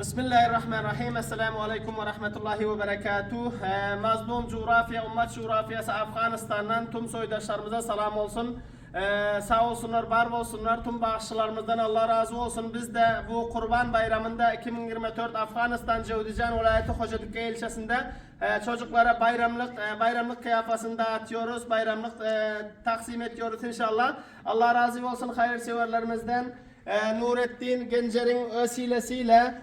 Bismillahirrahmanirrahim. Esselamu Aleyküm ve Rahmetullahi ve Berekatuh. Ee, mazlum coğrafya, ümmet coğrafyası Afganistan'dan tüm soydaşlarımıza selam olsun. Ee, sağ olsunlar, var olsunlar. Tüm bağışçılarımızdan Allah razı olsun. Biz de bu Kurban Bayramı'nda 2024 Afganistan Cevdican Vilayeti Hocadıkke ilçesinde e, çocuklara bayramlık e, bayramlık kıyafasını dağıtıyoruz. Bayramlık e, taksim ediyoruz inşallah. Allah razı olsun hayırseverlerimizden. E, Nurettin Gencer'in vesilesiyle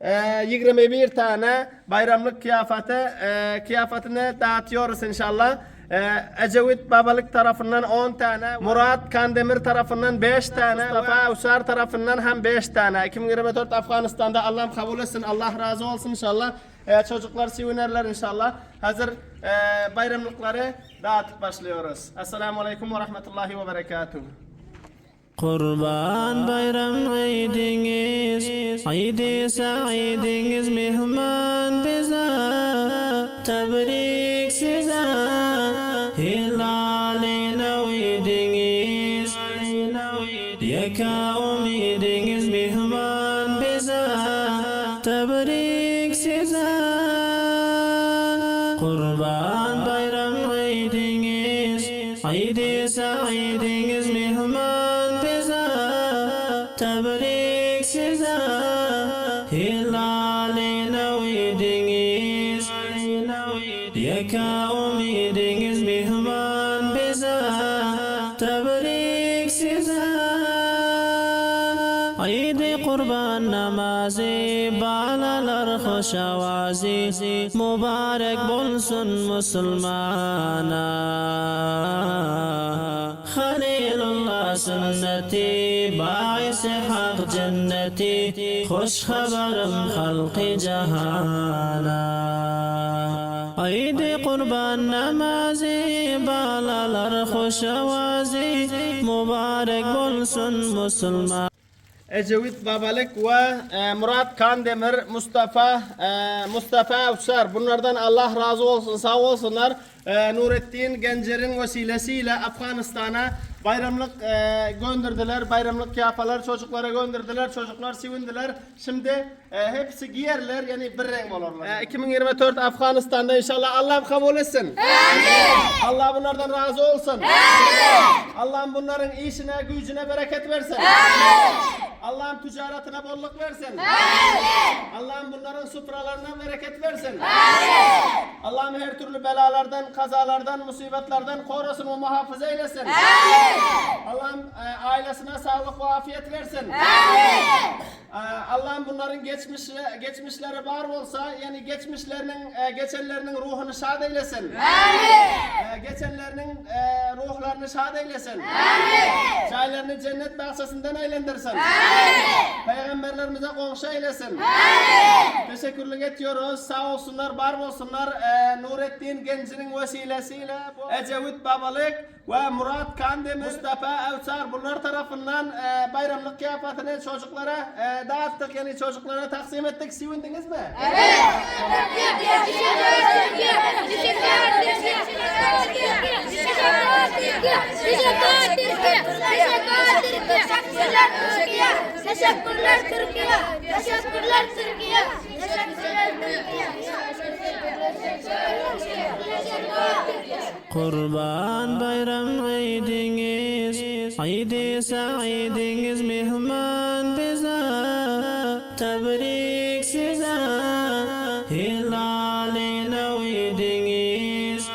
ee, 21 tane bayramlık kıyafeti e, kıyafetini dağıtıyoruz inşallah. Ee, Ecevit Babalık tarafından 10 tane, Murat Kandemir tarafından 5 tane, Mustafa Usar tarafından hem 5 tane. 2024 Afganistan'da Allah'ım kabul etsin, Allah razı olsun inşallah. Ee, çocuklar sevinirler inşallah. Hazır e, bayramlıkları dağıtıp başlıyoruz. Esselamu Aleyküm ve Rahmetullahi ve Berekatuhu. قربان بيرم عيدينيز عيدي سعيدينيز مهمان بزا تبريك سزا هلالي نويدينيز يكا أميدينيز مهمان بزا تبريك سزا. قربان بيرم عيدينيز عيدي سعيدينيز تبريك سيزا هلال نوی دنگیز يا امید دنگیز بهمان بزا تبريك سيزا عيد قربان نمازي بالا لر شوازي مبارك مبارک بلسن مسلمانا. خليل الله سنتي. Baisi hak cenneti Hoş haberim halkı cihana Aydi kurban namazı Balalar hoş avazi Mübarek bulsun Müslüman Ecevit Babalık ve e, Murat Kandemir, Mustafa e, Mustafa Avşar. Bunlardan Allah razı olsun, sağ olsunlar. E, Nurettin Gencer'in vesilesiyle Afganistan'a bayramlık e, gönderdiler. Bayramlık kıyafetler çocuklara gönderdiler. Çocuklar sevindiler. Şimdi e, hepsi giyerler yani bir renk olurlar. E, 2024 Afganistan'da inşallah Allah'ım kabul etsin. Allah bunlardan razı olsun. Allah'ım bunların işine, gücüne bereket versin. Allah'ım ticaretine bolluk versin. Allah'ım bunların sufralarına bereket versin. Allah'ım her türlü belalardan, kazalardan, musibetlerden korusun ve muhafaza eylesin. Allah'ım e, ailesine sağlık ve afiyet versin. E, Allah'ım bunların geçmiş geçmişleri var olsa yani geçmişlerinin e, geçenlerinin ruhunu şad eylesin. E, geçenlerinin e, ruhlarını şad eylesin. Çaylarını cennet bahçesinden eğlendirsin. Peygamberlerimize komşu eylesin. Teşekkürlük ediyoruz. Sağ olsunlar, var olsunlar. Ee, Nurettin Genci'nin vesilesiyle Ecevit Babalık ve Murat Kandemir, Mustafa Avçar bunlar tarafından e, bayramlık kıyafetini çocuklara e, dağıttık. Yani çocuklara taksim ettik. Sevindiniz mi? Teşekkürler Türkiye. Teşekkürler Türkiye. Teşekkürler Türkiye. Kurban bayram aydınız Aydi saidiniz mihman bize Tebrik size Hilalina uydiniz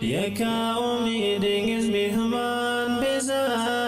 Yeka umidiniz mihman bize